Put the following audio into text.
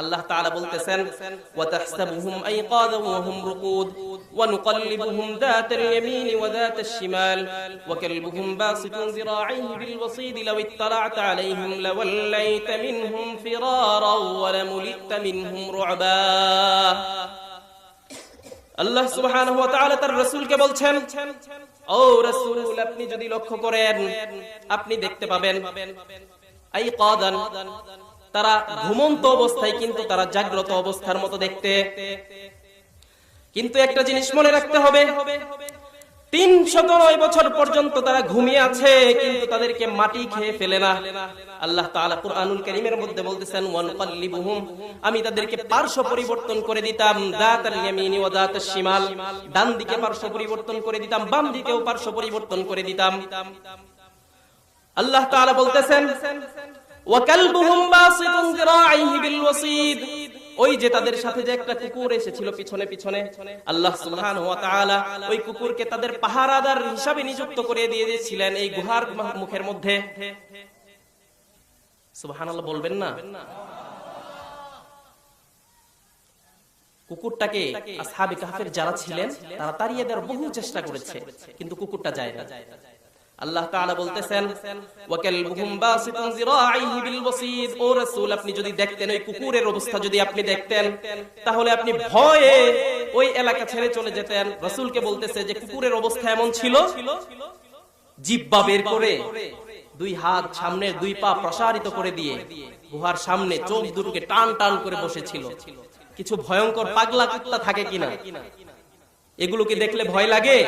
আল্লাহ তাআলা বলতেছেন ওয়া তাহসাবুহুম আইকাদান ওয়া হুম রুকুদ ওয়া নুকাল্লিবুহুম যাতাল ইয়ামিন ওয়া যাতাশ শিমাল, ওয়া কালবুহুম বাসিতুন যিরা'iহি বিল ওয়াসিদ লাw ইত্তালা'তা আলাইহিম লাওয়াল্লাইতা মিনহুম ফিরারা ওয়া লামুলিতা মিনহুম রু'বা আল্লাহ সুবহানাহু ওয়া তাআলা তার রাসূলকে বলছেন, ও রাসূল, আপনি যদি লক্ষ্য করেন, আপনি দেখতে পাবেন আই কাদান তারা ঘুমন্ত অবস্থায় কিন্তু তারা জাগ্রত অবস্থার মতো দেখতে। কিন্তু একটা জিনিস মনে রাখতে হবে তিনশত নয় বছর পর্যন্ত তারা ঘুমিয়ে আছে, কিন্তু তাদেরকে মাটি খেয়ে ফেলে না। আল্লাহ তাআলা কুরআনুল কারীমের মধ্যে বলতেছেন, ওয়ানকাল্লিবুহুম আমি তাদেরকে পার্শ্ব পরিবর্তন করে দিতাম, দাতাল ইয়ামিনি ওয়া দাতাশ শিমাল, ডান দিকে পার্শ্ব পরিবর্তন করে দিতাম, বাম দিকেও পার্শ্ব পরিবর্তন করে দিতাম। আল্লাহ তাআলা বলতেছেন ওই যে তাদের সাথে যে একটা কুকুর এসেছিল পিছনে পিছনে, আল্লাহ ওই কুকুরকে তাদের পাহারাদার হিসাবে নিযুক্ত করে দিয়ে দিয়েছিলেন এই গুহার মুখের মধ্যে। বলবেন না? কুকুরটাকে যারা ছিলেন, তারা তাড়িয়ে দেওয়ার বহু চেষ্টা করেছে, কিন্তু কুকুরটা যায় না। আল্লাহ তাআলা বলতেছেন বাসিতুন বিল ও রাসূল, আপনি যদি দেখতেন ওই কুকুরের অবস্থা যদি আপনি দেখতেন, তাহলে আপনি ভয়ে ওই এলাকা ছেড়ে চলে যেতেন। রাসূলকে বলতেছে যে, কুকুরের অবস্থা এমন ছিল বের করে দুই হাত সামনের দুই পা প্রসারিত করে দিয়ে গুহার সামনে চোখ দুটোকে টান টান করে বসেছিল। কিছু ভয়ঙ্কর পাগলা কুত্তা থাকে কিনা? এগুলোকে দেখলে ভয় লাগে?